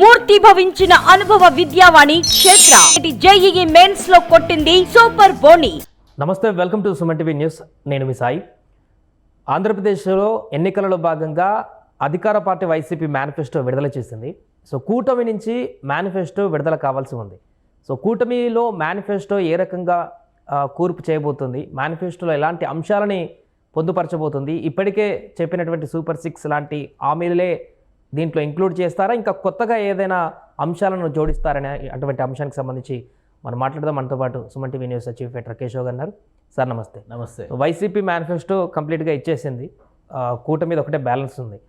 మూర్తి భవించిన అనుభవ విద్యావాణి క్షేత్ర. జేఈఈ మెయిన్స్లో కొట్టింది సూపర్ బోని. నమస్తే welcome to Suman TV news. నేను మీ సాయి. ఆంధ్రప్రదేశ్లో ఎన్నికలలో భాగంగా అధికార పార్టీ వైసీపీ మేనిఫెస్టో విడుదల చేసింది. సో కూటమి నుంచి మేనిఫెస్టో విడుదల కావాల్సి ఉంది. సో కూటమిలో మేనిఫెస్టో ఏ రకంగా కూర్పు చేయబోతుంది? మేనిఫెస్టోలో ఎలాంటి అంశాలని పొందుపరచబోతుంది? ఇప్పటికే చెప్పినటువంటి సూపర్ సిక్స్ లాంటి హామీలే దీంట్లో ఇంక్లూడ్ చేస్తారా? ఇంకా కొత్తగా ఏదైనా అంశాలను జోడిస్తారనే అటువంటి అంశానికి సంబంధించి మనం మాట్లాడదాం. మనతో పాటు Suman TV news chief editor Keshav గారు ఉన్నారు. సార్ నమస్తే. నమస్తే. వైసీపీ మేనిఫెస్టో కంప్లీట్గా ఇచ్చేసింది. ఆ, కూటమి మీద ఒకటే బ్యాలెన్స్ ఉంది.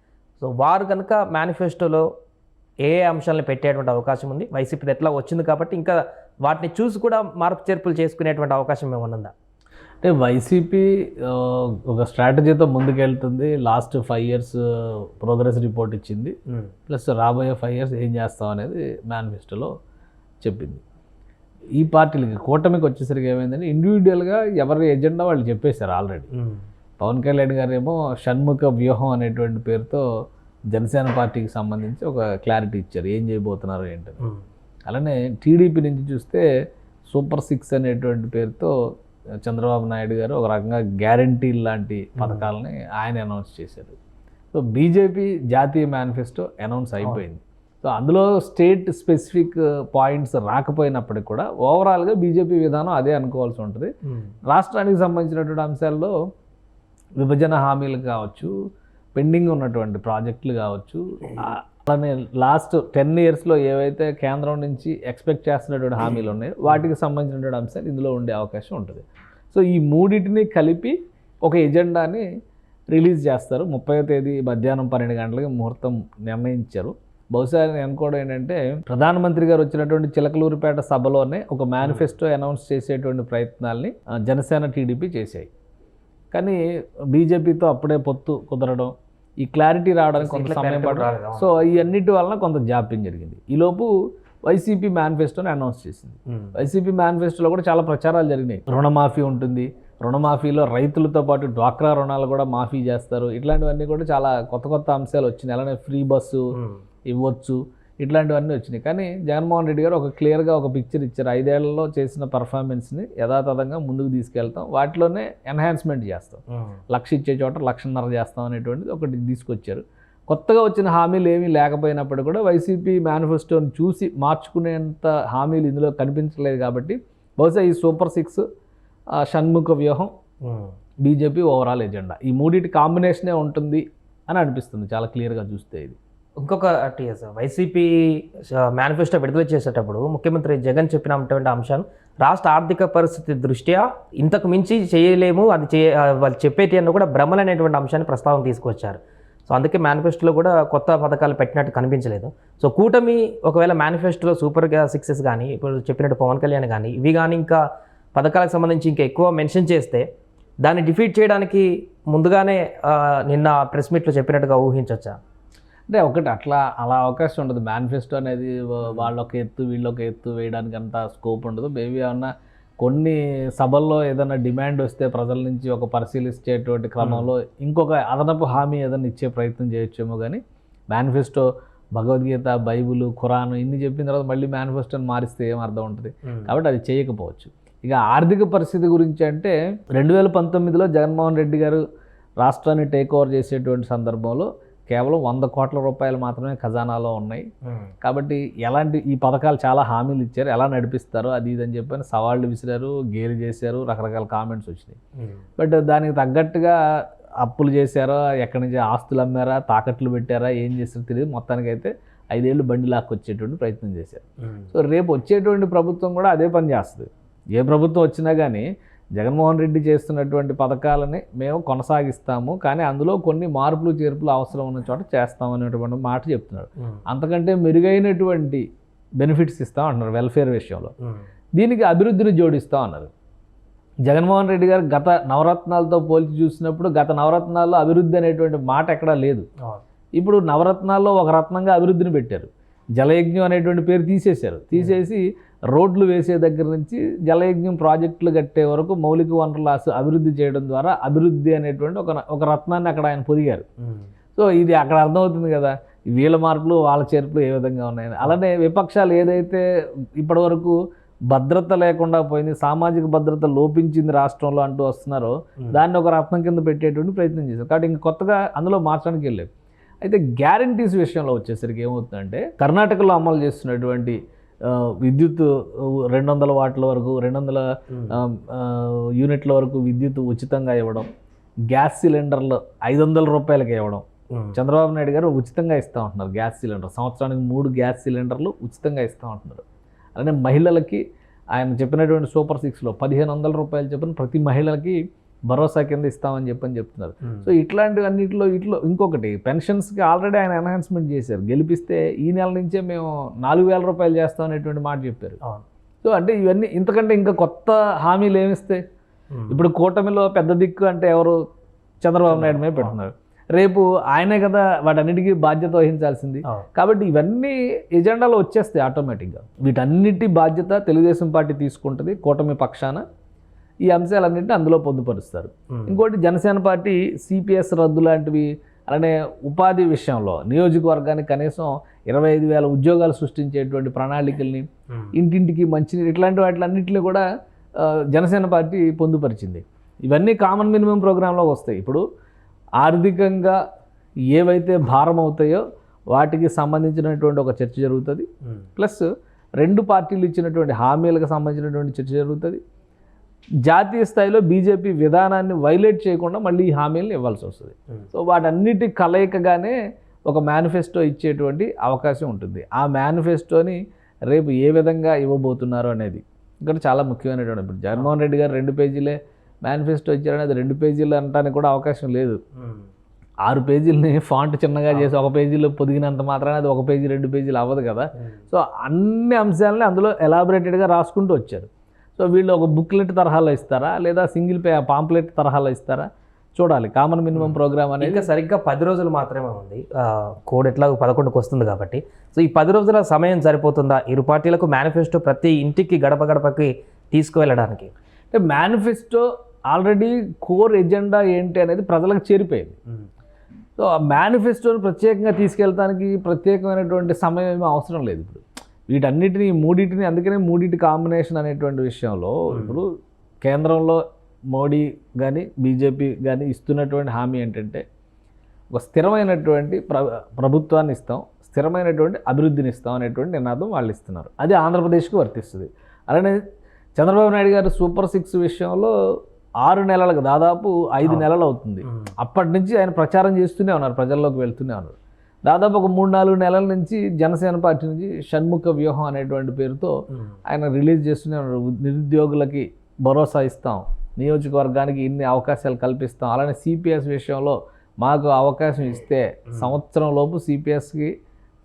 సో వారు కనుక మేనిఫెస్టోలో ఏ ఏ అంశాలను పెట్టేటువంటి అవకాశం ఉంది? వైసీపీది ఎట్లా వచ్చింది కాబట్టి ఇంకా వాటిని చూసి కూడా మార్పు చేర్పులు చేసుకునేటువంటి అవకాశం ఏమైనా ఉందా? అంటే వైసీపీ ఒక స్ట్రాటజీతో ముందుకెళ్తుంది. Last five years progress report ఇచ్చింది. ప్లస్ రాబోయే ఫైవ్ ఇయర్స్ ఏం చేస్తాం అనేది మేనిఫెస్టోలో చెప్పింది. ఈ పార్టీలకి కూటమికి వచ్చేసరికి ఏమైందంటే ఇండివిజువల్గా ఎవరి ఎజెండా వాళ్ళు చెప్పేశారు ఆల్రెడీ పవన్ కళ్యాణ్ గారు ఏమో షణ్ముఖ వ్యూహం అనేటువంటి పేరుతో జనసేన పార్టీకి సంబంధించి ఒక క్లారిటీ ఇచ్చారు. ఏం చేయబోతున్నారు ఏంటని. అలానే టీడీపీ నుంచి చూస్తే సూపర్ సిక్స్ అనేటువంటి పేరుతో చంద్రబాబు నాయుడు గారు ఒక రకంగా గ్యారంటీ లాంటి పథకాలని ఆయన అనౌన్స్ చేశారు. సో బీజేపీ జాతీయ మేనిఫెస్టో అనౌన్స్ అయిపోయింది. సో అందులో స్టేట్ స్పెసిఫిక్ పాయింట్స్ రాకపోయినప్పటికీ కూడా ఓవరాల్గా బీజేపీ విధానం అదే అనుకోవాల్సి ఉంటుంది. రాష్ట్రానికి సంబంధించినటువంటి అంశాల్లో విభజన హామీలు కావచ్చు పెండింగ్ ఉన్నటువంటి ప్రాజెక్టులు కావచ్చు అలానే లాస్ట్ టెన్ ఇయర్స్లో ఏవైతే కేంద్రం నుంచి ఎక్స్పెక్ట్ చేస్తున్నటువంటి హామీలు ఉన్నాయో వాటికి సంబంధించినటువంటి అంశాలు ఇందులో ఉండే అవకాశం ఉంటుంది. సో ఈ మూడింటిని కలిపి ఒక ఎజెండాని రిలీజ్ చేస్తారు. ముప్పై తేదీ మధ్యాహ్నం పన్నెండు గంటలకి ముహూర్తం నిర్ణయించారు. బహుశా నేను అనుకోవడం ఏంటంటే ప్రధానమంత్రి గారు వచ్చినటువంటి చిలకలూరిపేట సభలోనే ఒక మేనిఫెస్టో అనౌన్స్ చేసేటువంటి ప్రయత్నాల్ని జనసేన టీడీపీ చేశాయి. కానీ బీజేపీతో అప్పుడే పొత్తు కుదరడం ఈ క్లారిటీ రావడానికి కొంత సమయం అవును. సో ఈ అన్నిటి వలన కొంత జాప్యం జరిగింది. ఈలోపు వైసీపీ మేనిఫెస్టోని అనౌన్స్ చేసింది. వైసీపీ మేనిఫెస్టోలో కూడా చాలా ప్రచారాలు జరిగినాయి. రుణమాఫీ ఉంటుంది. రుణమాఫీలో రైతులతో పాటు డ్వాక్రా రుణాలు కూడా మాఫీ చేస్తారు. ఇట్లాంటివన్నీ కూడా చాలా కొత్త కొత్త అంశాలు వచ్చినాయి అలానే ఫ్రీ బస్సు ఇవ్వచ్చు. ఇట్లాంటివన్నీ వచ్చినాయి. కానీ జగన్మోహన్ రెడ్డి గారు ఒక క్లియర్గా ఒక పిక్చర్ ఇచ్చారు. ఐదేళ్ళలో చేసిన పర్ఫార్మెన్స్ని యథాతథంగా ముందుకు తీసుకెళ్తాం. వాటిలోనే ఎన్హాన్స్మెంట్ చేస్తాం. లక్ష ఇచ్చే చోట లక్షన్నర చేస్తాం అనేటువంటిది ఒకటి తీసుకొచ్చారు. కొత్తగా వచ్చిన హామీలు ఏమీ లేకపోయినప్పటికీ కూడా వైసీపీ మేనిఫెస్టోని చూసి మార్చుకునేంత హామీలు ఇందులో కనిపించలేదు కాబట్టి బహుశా ఈ సూపర్ సిక్స్ షణ్ముఖ వ్యూహం బీజేపీ ఓవరాల్ ఎజెండా ఈ మూడింటి కాంబినేషనే ఉంటుంది అని అనిపిస్తుంది. చాలా క్లియర్గా చూస్తే ఇది. ఇంకొక వైసీపీ మేనిఫెస్టో విడుదల చేసేటప్పుడు ముఖ్యమంత్రి జగన్ చెప్పినటువంటి అంశాలు రాష్ట్ర ఆర్థిక పరిస్థితి దృష్ట్యా ఇంతకు మించి చేయలేము అది చే వాళ్ళు చెప్పేటి అన్న కూడా భ్రమలు అనేటువంటి అంశాన్ని ప్రస్తావన తీసుకొచ్చారు. సో అందుకే మేనిఫెస్టోలో కూడా కొత్త పథకాలు పెట్టినట్టు కనిపించలేదు. సో కూటమి ఒకవేళ మేనిఫెస్టోలో సూపర్గా సిక్సెస్ కానీ ఇప్పుడు చెప్పినట్టు పవన్ కళ్యాణ్ కానీ ఇవి కానీ ఇంకా పథకాలకు సంబంధించి ఇంకా ఎక్కువ మెన్షన్ చేస్తే దాన్ని డిఫీట్ చేయడానికి ముందుగానే నిన్న ప్రెస్ మీట్లో చెప్పినట్టుగా ఊహించవచ్చా అంటే ఒకటి అట్లా అలా అవకాశం ఉండదు. మేనిఫెస్టో అనేది వాళ్ళొక ఎత్తు వీళ్ళొక ఎత్తు వేయడానికి అంత స్కోప్ ఉండదు. మేబీ ఏమన్నా కొన్ని సభల్లో ఏదైనా డిమాండ్ వస్తే ప్రజల నుంచి ఒక పరిశీలించేటువంటి క్రమంలో ఇంకొక అదనపు హామీ ఏదైనా ఇచ్చే ప్రయత్నం చేయొచ్చేమో కానీ మేనిఫెస్టో భగవద్గీత బైబుల్ ఖురాన్ ఇన్ని చెప్పిన తర్వాత మళ్ళీ మేనిఫెస్టోని మారిస్తే ఏం అర్థం ఉంటుంది? కాబట్టి అది చేయకపోవచ్చు. ఇక ఆర్థిక పరిస్థితి గురించి అంటే రెండు వేల పంతొమ్మిదిలో జగన్మోహన్ రెడ్డి గారు రాష్ట్రాన్ని టేక్ ఓవర్ చేసేటువంటి సందర్భంలో కేవలం వంద కోట్ల రూపాయలు మాత్రమే ఖజానాలో ఉన్నాయి. కాబట్టి ఎలాంటి ఈ పథకాలు చాలా హామీలు ఇచ్చారు. ఎలా నడిపిస్తారో అది ఇది అని చెప్పని సవాళ్ళు విసిరారు గేలి చేశారు రకరకాల కామెంట్స్ వచ్చినాయి. బట్ దానికి తగ్గట్టుగా అప్పులు చేశారా ఎక్కడి నుంచి ఆస్తులు అమ్మారా తాకట్లు పెట్టారా ఏం చేస్తారో తెలియదు. మొత్తానికైతే ఐదేళ్ళు బండి లాక్కొచ్చేటువంటి ప్రయత్నం చేశారు. సో రేపు వచ్చేటువంటి ప్రభుత్వం కూడా అదే పని చేస్తుంది. ఏ ప్రభుత్వం వచ్చినా కానీ జగన్మోహన్ రెడ్డి చేస్తున్నటువంటి పథకాలని మేము కొనసాగిస్తాము కానీ అందులో కొన్ని మార్పులు చేర్పులు అవసరం ఉన్న చోట చేస్తాం అనేటువంటి మాట చెప్తున్నాడు అంతకంటే మెరుగైనటువంటి బెనిఫిట్స్ ఇస్తాం అంటున్నారు వెల్ఫేర్ విషయంలో. దీనికి అభివృద్ధిని జోడిస్తాం అన్నారు. జగన్మోహన్ రెడ్డి గారు గత నవరత్నాలతో పోల్చి చూసినప్పుడు గత నవరత్నాల్లో అభివృద్ధి అనేటువంటి మాట ఎక్కడా లేదు. ఇప్పుడు నవరత్నాల్లో ఒక రత్నంగా అభివృద్ధిని పెట్టారు. జలయజ్ఞం అనేటువంటి పేరు తీసేశారు. తీసేసి రోడ్లు వేసే దగ్గర నుంచి జలయజ్ఞం ప్రాజెక్టులు కట్టే వరకు మౌలిక వనరుల అభివృద్ధి చేయడం ద్వారా అభివృద్ధి అనేటువంటి ఒక ఒక రత్నాన్ని అక్కడ ఆయన పొదిగారు. సో ఇది అక్కడ అర్థమవుతుంది కదా వీళ్ళ మార్పులు వాళ్ళ చేర్పులు ఏ విధంగా ఉన్నాయని. అలానే విపక్షాలు ఏదైతే ఇప్పటివరకు భద్రత లేకుండా పోయింది సామాజిక భద్రత లోపించింది రాష్ట్రంలో అంటూ వస్తున్నారో దాన్ని ఒక రత్నం కింద పెట్టేటువంటి ప్రయత్నం చేశారు. కాబట్టి ఇంక కొత్తగా అందులో మార్చడానికి వెళ్ళలేదు అయితే గ్యారంటీస్ విషయంలో వచ్చేసరికి ఏమవుతుందంటే కర్ణాటకలో అమలు చేస్తున్నటువంటి విద్యుత్ రెండు వందల వాట్ల వరకు రెండు వందల యూనిట్ల వరకు విద్యుత్ ఉచితంగా ఇవ్వడం గ్యాస్ సిలిండర్లు ఐదు వందల రూపాయలకి ఇవ్వడం. చంద్రబాబు నాయుడు గారు ఉచితంగా ఇస్తూ ఉంటున్నారు గ్యాస్ సిలిండర్. సంవత్సరానికి మూడు గ్యాస్ సిలిండర్లు ఉచితంగా ఇస్తూ ఉంటున్నారు. అలానే మహిళలకి ఆయన చెప్పినటువంటి సూపర్ సిక్స్లో పదిహేను వందల రూపాయలు చెప్పిన ప్రతి మహిళలకి భరోసా కింద ఇస్తామని చెప్పని చెప్తున్నారు. సో ఇట్లాంటి అన్నిటిలో ఇట్లో ఇంకొకటి పెన్షన్స్కి ఆల్రెడీ ఆయన ఎన్హాన్స్మెంట్ చేశారు. గెలిపిస్తే ఈ నెల నుంచే మేము నాలుగు వేల రూపాయలు చేస్తాం అనేటువంటి మాట చెప్పారు. సో అంటే ఇవన్నీ ఇంతకంటే ఇంకా కొత్త హామీలు ఏమిస్తే? ఇప్పుడు కూటమిలో పెద్ద దిక్కు అంటే ఎవరు? చంద్రబాబు నాయుడు మీద పెడుతున్నారు. రేపు ఆయనే కదా వాటన్నిటికీ బాధ్యత వహించాల్సింది. కాబట్టి ఇవన్నీ ఎజెండాలో వచ్చేస్తాయి ఆటోమేటిక్గా. వీటన్నిటి బాధ్యత తెలుగుదేశం పార్టీ తీసుకుంటుంది కూటమి పక్షాన. ఈ అంశాలన్నింటినీ అందులో పొందుపరుస్తారు. ఇంకోటి జనసేన పార్టీ సిపిఎస్ రద్దు లాంటివి అలానే ఉపాధి విషయంలో నియోజకవర్గానికి కనీసం ఇరవై ఐదు వేల ఉద్యోగాలు సృష్టించేటువంటి ప్రణాళికల్ని. ఇంటింటికి మంచినీరు ఇట్లాంటి వాటిలన్నింటినీ కూడా జనసేన పార్టీ పొందుపరిచింది ఇవన్నీ కామన్ మినిమం ప్రోగ్రాంలో వస్తాయి ఇప్పుడు ఆర్థికంగా ఏవైతే భారం అవుతాయో వాటికి సంబంధించినటువంటి ఒక చర్చ జరుగుతుంది. ప్లస్ రెండు పార్టీలు ఇచ్చినటువంటి హామీలకు సంబంధించినటువంటి చర్చ జరుగుతుంది జాతీయ స్థాయిలో బీజేపీ విధానాన్ని వైలేట్ చేయకుండా మళ్ళీ ఈ హామీలను ఇవ్వాల్సి వస్తుంది ఉమ్. సో వాటన్నిటి కలయికగానే ఒక మేనిఫెస్టో ఇచ్చేటువంటి అవకాశం ఉంటుంది ఆ మేనిఫెస్టోని రేపు ఏ విధంగా ఇవ్వబోతున్నారు అనేది ఇక్కడ చాలా ముఖ్యమైనటువంటి ఇప్పుడు జగన్మోహన్ రెడ్డి గారు రెండు పేజీలే మేనిఫెస్టో ఇచ్చారనేది రెండు పేజీలు అనడానికి కూడా అవకాశం లేదు ఉమ్. ఆరు పేజీలని ఫాంట్ చిన్నగా చేసి ఒక పేజీలో పొదిగినంత మాత్రాన అది ఒక పేజీ రెండు పేజీలు అవ్వదు కదా. సో అన్ని అంశాలని అందులో ఎలాబొరేటెడ్గా రాసుకుంటూ వచ్చారు సో వీళ్ళు ఒక బుక్లెట్ తరహాలో ఇస్తారా? లేదా సింగిల్ పే పాంప్లెట్ తరహాలో ఇస్తారా? చూడాలి. కామన్ మినిమం ప్రోగ్రామ్ అనేది ఇంకా సరిగ్గా పది రోజులు మాత్రమే ఉంది. కోడ్ ఎట్లా పదకొండుకి వస్తుంది కాబట్టి. సో ఈ పది రోజుల సమయం సరిపోతుందా? ఇరు పార్టీలకు మేనిఫెస్టో ప్రతి ఇంటికి గడప గడపకి తీసుకువెళ్ళడానికి. అంటే మేనిఫెస్టో ఆల్రెడీ కోర్ ఎజెండా ఏంటి అనేది ప్రజలకు చేరిపోయింది. సో ఆ మేనిఫెస్టోని ప్రత్యేకంగా తీసుకెళ్ళడానికి ప్రత్యేకమైనటువంటి సమయం ఏమీ అవసరం లేదు ఇప్పుడు. వీటన్నిటిని మూడింటిని అందుకనే మూడింటి కాంబినేషన్ అనేటువంటి విషయంలో ఇప్పుడు కేంద్రంలో మోడీ కానీ బీజేపీ కానీ ఇస్తున్నటువంటి హామీ ఏంటంటే ఒక స్థిరమైనటువంటి ప్ర ప్రభుత్వాన్ని ఇస్తాం స్థిరమైనటువంటి అభివృద్ధిని ఇస్తాం అనేటువంటి నినాదం వాళ్ళు ఇస్తున్నారు. అది ఆంధ్రప్రదేశ్కి వర్తిస్తుంది. అలానే చంద్రబాబు నాయుడు గారు సూపర్ సిక్స్ విషయంలో ఆరు నెలలకు దాదాపు ఐదు నెలలు అవుతుంది. అప్పటి నుంచి ఆయన ప్రచారం చేస్తూనే ఉన్నారు ప్రజల్లోకి వెళ్తూనే ఉన్నారు. దాదాపు ఒక మూడు నాలుగు నెలల నుంచి జనసేన పార్టీ నుంచి షణ్ముఖ వ్యూహం అనేటువంటి పేరుతో ఆయన రిలీజ్ చేస్తూనే ఉన్నారు. నిరుద్యోగులకి భరోసా ఇస్తాం. నియోజకవర్గానికి ఇన్ని అవకాశాలు కల్పిస్తాం. అలానే సిపిఎస్ విషయంలో మాకు అవకాశం ఇస్తే సంవత్సరం లోపు సిపిఎస్కి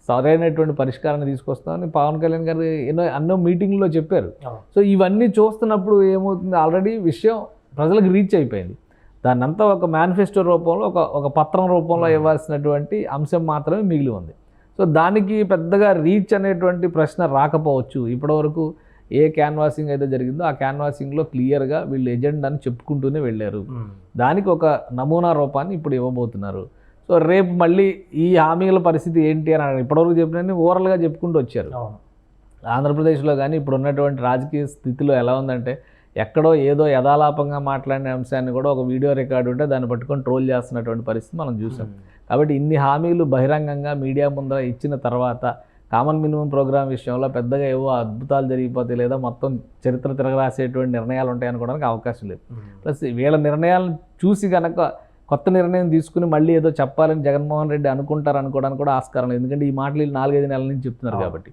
సరైనటువంటి పరిష్కారాన్ని తీసుకొస్తామని పవన్ కళ్యాణ్ గారు ఎన్నో ఎన్నో మీటింగ్లో చెప్పారు. సో ఇవన్నీ చూస్తున్నప్పుడు ఏమవుతుంది? ఆల్రెడీ విషయం ప్రజలకు రీచ్ అయిపోయింది. దాన్ని అంతా ఒక మేనిఫెస్టో రూపంలో ఒక ఒక పత్రం రూపంలో ఇవ్వాల్సినటువంటి అంశం మాత్రమే మిగిలి ఉంది. సో దానికి పెద్దగా రీచ్ అనేటువంటి ప్రశ్న రాకపోవచ్చు. ఇప్పటివరకు ఏ క్యాన్వాసింగ్ అయితే జరిగిందో ఆ క్యాన్వాసింగ్లో క్లియర్గా వీళ్ళు ఎజెండాని చెప్పుకుంటూనే వెళ్ళారు. దానికి ఒక నమూనా రూపాన్ని ఇప్పుడు ఇవ్వబోతున్నారు. సో రేపు మళ్ళీ ఈ హామీల పరిస్థితి ఏంటి అని ఇప్పటివరకు చెప్పినన్ని ఓవరాల్గా చెప్పుకుంటూ వచ్చారు. ఆంధ్రప్రదేశ్లో కానీ ఇప్పుడు ఉన్నటువంటి రాజకీయ స్థితిలో ఎలా ఉందంటే ఎక్కడో ఏదో యథాలాపంగా మాట్లాడిన అంశాన్ని కూడా ఒక వీడియో రికార్డు ఉంటే దాన్ని పట్టుకొని ట్రోల్ చేస్తున్నటువంటి పరిస్థితి మనం చూసాం. కాబట్టి ఇన్ని హామీలు బహిరంగంగా మీడియా ముందర ఇచ్చిన తర్వాత కామన్ మినిమం ప్రోగ్రామ్ విషయంలో పెద్దగా ఏవో అద్భుతాలు జరిగిపోతాయి లేదా మొత్తం చరిత్ర తిరగరాసేటువంటి నిర్ణయాలు ఉంటాయి అనుకోవడానికి అవకాశం లేదు. ప్లస్ వీళ్ళ నిర్ణయాలను చూసి కనుక కొత్త నిర్ణయం తీసుకుని మళ్ళీ ఏదో చెప్పాలని జగన్మోహన్ రెడ్డి అనుకుంటారు అనుకోవడానికి కూడా ఆస్కారం లేదు. ఎందుకంటే ఈ మాటలు నాలుగైదు నెలల నుంచి చెప్తున్నారు. కాబట్టి.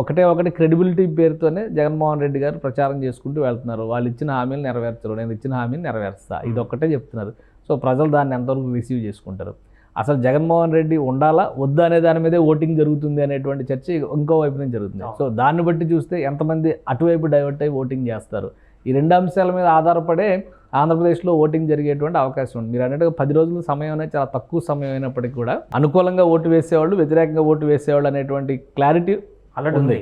ఒకటే ఒకటి క్రెడిబిలిటీ పేరుతోనే జగన్మోహన్ రెడ్డి గారు ప్రచారం చేసుకుంటూ వెళ్తున్నారు. వాళ్ళు ఇచ్చిన హామీలు నెరవేర్చరు. నేను ఇచ్చిన హామీని నెరవేరుస్తా. ఇది ఒక్కటే చెప్తున్నారు. సో ప్రజలు దాన్ని ఎంతవరకు రిసీవ్ చేసుకుంటారు? అసలు జగన్మోహన్ రెడ్డి ఉండాలా? వద్దా అనే దాని మీదే ఓటింగ్ జరుగుతుంది అనేటువంటి చర్చ ఇంకో వైపు నుంచి జరుగుతుంది. సో దాన్ని బట్టి చూస్తే ఎంతమంది అటువైపు డైవర్ట్ అయ్యి ఓటింగ్ చేస్తారు? ఈ రెండు అంశాల మీద ఆధారపడే ఆంధ్రప్రదేశ్లో ఓటింగ్ జరిగేటువంటి అవకాశం ఉంది. మీరు అన్నట్టుగా పది రోజుల సమయం అనేది చాలా తక్కువ సమయం అయినప్పటికీ కూడా అనుకూలంగా ఓటు వేసేవాళ్ళు వ్యతిరేకంగా ఓటు వేసేవాళ్ళు అనేటువంటి క్లారిటీ ఆల్రెడీ ఉంది.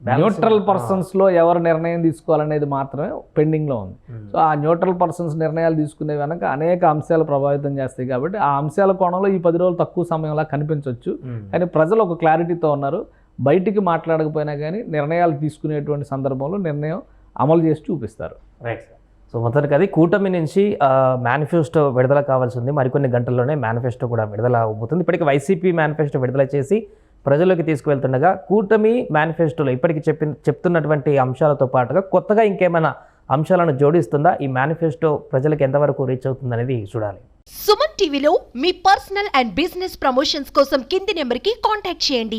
న్యూట్రల్ పర్సన్స్లో ఎవరు నిర్ణయం తీసుకోవాలనేది మాత్రమే పెండింగ్లో ఉంది. సో ఆ న్యూట్రల్ పర్సన్స్ నిర్ణయాలు తీసుకునే వెనక అనేక అంశాలు ప్రభావితం చేస్తాయి కాబట్టి ఆ అంశాల కోణంలో ఈ పది రోజులు తక్కువ సమయంలో కనిపించవచ్చు కానీ ప్రజలు ఒక క్లారిటీతో ఉన్నారు. బయటికి మాట్లాడకపోయినా కానీ నిర్ణయాలు తీసుకునేటువంటి సందర్భంలో నిర్ణయం అమలు చేసి చూపిస్తారు. రైట్ సార్ సో మొత్తానికి అది కూటమి నుంచి మేనిఫెస్టో విడుదల కావాల్సి ఉంది. మరికొన్ని గంటల్లోనే మేనిఫెస్టో కూడా విడుదల అవబోతుంది. ఇప్పటికి వైసీపీ మేనిఫెస్టో విడుదల చేసి ప్రజల్లోకి తీసుకువెళ్తుండగా కూటమి మేనిఫెస్టోలో ఇప్పటికి చెప్పి చెప్తున్నటువంటి అంశాలతో పాటుగా కొత్తగా ఇంకేమైనా అంశాలను జోడిస్తుందా? ఈ మేనిఫెస్టో ప్రజలకు ఎంతవరకు రీచ్ అవుతుంది అనేది చూడాలి. సుమన్ టీవీలో మీ పర్సనల్ అండ్ బిజినెస్ ప్రమోషన్స్ కోసం కింది నెంబర్కి కాంటాక్ట్ చేయండి.